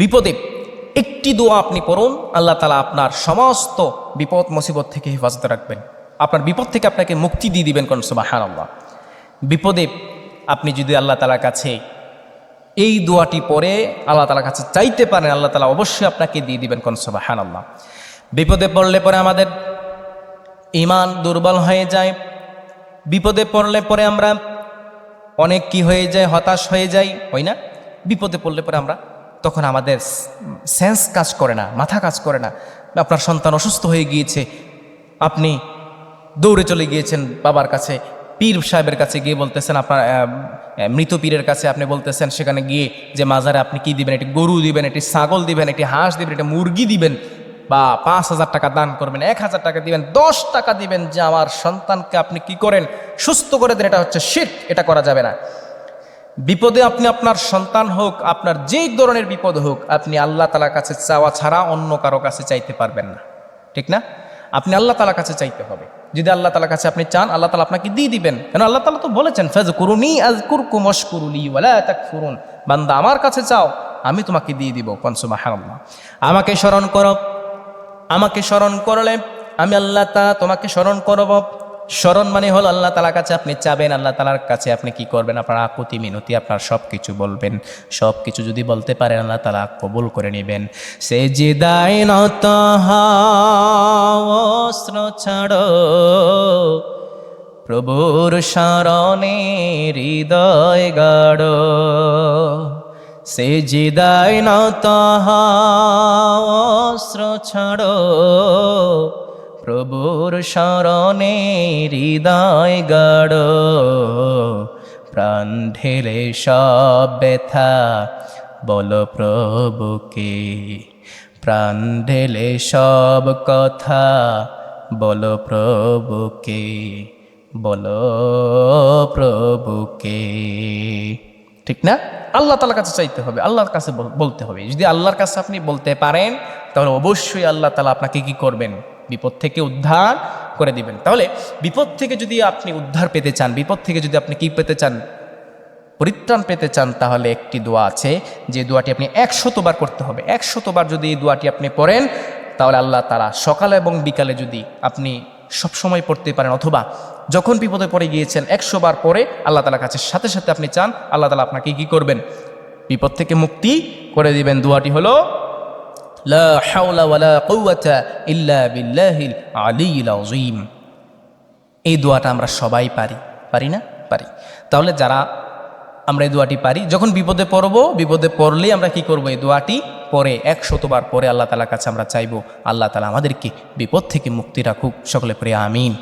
বিপদে। একটি দোয়া আপনি পড়ুন, আল্লাহ তালা আপনার সমস্ত বিপদ, মুসিবত থেকে হেফাজত রাখবেন। আপনার বিপদ থেকে আপনাকে মুক্তি দিয়ে দিবেন কোন সুবাহান আল্লাহ বিপদে আপনি যদি আল্লাহ তালার কাছে এই দোয়াটি পরে আল্লাহ তালার কাছে চাইতে পারেন, আল্লাহ তালা অবশ্যই আপনাকে দিয়ে দিবেন কোন সুবাহান আল্লাহ বিপদে পড়লে পরে আমাদের ইমান দুর্বল হয়ে যায়। বিপদে পড়লে পরে আমরা অনেক কি হয়ে যায়, হতাশ হয়ে যাই, হয় না? বিপদে পড়লে পরে আমরা তখন আমাদের সেন্স কাজ করে না, মাথা কাজ করে না। আপনার সন্তান অসুস্থ হয়ে গিয়েছে, আপনি দৌড়ে চলে গিয়েছেন বাবার কাছে, পীর সাহেবের কাছে গিয়ে বলতেছেন, আপনার মৃত পীরের কাছে আপনি বলতেছেন, সেখানে গিয়ে যে মাজারে আপনি কি দিবেন, একটি গরু দিবেন, একটি ছাগল দিবেন, একটি হাঁস দিবেন, একটি মুরগি দিবেন, বা পাঁচ হাজার টাকা দান করবেন, এক হাজার টাকা দিবেন, দশ টাকা দিবেন যে আমার সন্তানকে আপনি কি করেন, সুস্থ করে দেন, এটা হচ্ছে শীত এটা করা যাবে না। বিপদে আপনি আপনার সন্তান হোক, আপনার যেই ধরনের বিপদ হোক, আপনি আল্লাহ তালার কাছে চাওয়া ছাড়া অন্য কারও কাছে চাইতে পারবেন না। ঠিক না? আপনি আল্লাহ তালার কাছে চাইতে হবে। যদি আল্লাহ তালার কাছে আপনি চান, আল্লাহ তালা আপনাকে দিয়ে দিবেন। কেন? আল্লাহ তালা তো বলেছেন ফেজ করুনি আজ কুরকু মশকুরুলি ফুরুন বান্দা আমার কাছে চাও, আমি তোমাকে দিয়ে দিব। কনসুমা হারাল্লাহ আমাকে স্মরণ করো। আমাকে স্মরণ করলে আমি আল্লাহ তালা তোমাকে স্মরণ করব। স্মরণ মানে হল আল্লাহ তালার কাছে আপনি চাবেন, আল্লাহ তালার কাছে আপনি কি করবেন? আপনার আকুতি, মিনতি, আপনার সব কিছু বলবেন। সব কিছু যদি বলতে পারেন, আল্লাহ তালা কবুল করে নেবেন। সে যে অস্ত্র ছাড়ো। প্রভুর স্মরণে হৃদয় গাড় সে জিদায় নত অস্ত্র ছাড়ো। প্রভুর স্মরণে হৃদয় গাড়। প্রাণ ঢেলে সব ব্যথা, বল প্রভুকে। প্রাণ ঢেলে সব কথা, বল প্রভুকে। বলো প্রভুকে। ঠিক না? আল্লাহ তালার কাছে চাইতে হবে, আল্লাহর কাছে বল- বলতে হবে। যদি আল্লাহর কাছে আপনি বলতে পারেন, তাহলে অবশ্যই আল্লাহ তালা আপনাকে কি করবেন? বিপদ থেকে উদ্ধার করে দিবেন। তাহলে বিপদ থেকে যদি আপনি উদ্ধার পেতে চান, বিপদ থেকে যদি আপনি কি পেতে চান? পরিত্রাণ পেতে চান, তাহলে একটি দোয়া আছে যে দোয়াটি আপনি একশতবার করতে হবে। একশতবার যদি এই দোয়াটি আপনি পড়েন, তাহলে আল্লাহ তালা সকালে এবং বিকালে যদি আপনি সব সময় পড়তে পারেন, অথবা যখন বিপদে পড়ে গিয়েছেন একশো বার পরে আল্লাহ তালার কাছে সাথে সাথে আপনি চান, আল্লাহ তালা আপনাকে কি করবেন? বিপদ থেকে মুক্তি করে দিবেন। দোয়াটি হলো লা এই দোয়াটা আমরা সবাই পারি পারি না? পারি। তাহলে যারা আমরা এই দোয়াটি পারি, যখন বিপদে পড়ব, বিপদে পড়লেই আমরা কি করব? এই দোয়াটি পরে, একশতবার পরে আল্লাহ তালার কাছে আমরা চাইব, আল্লাহ তালা আমাদেরকে বিপদ থেকে মুক্তি রাখুক। সকলে পরে আমিন।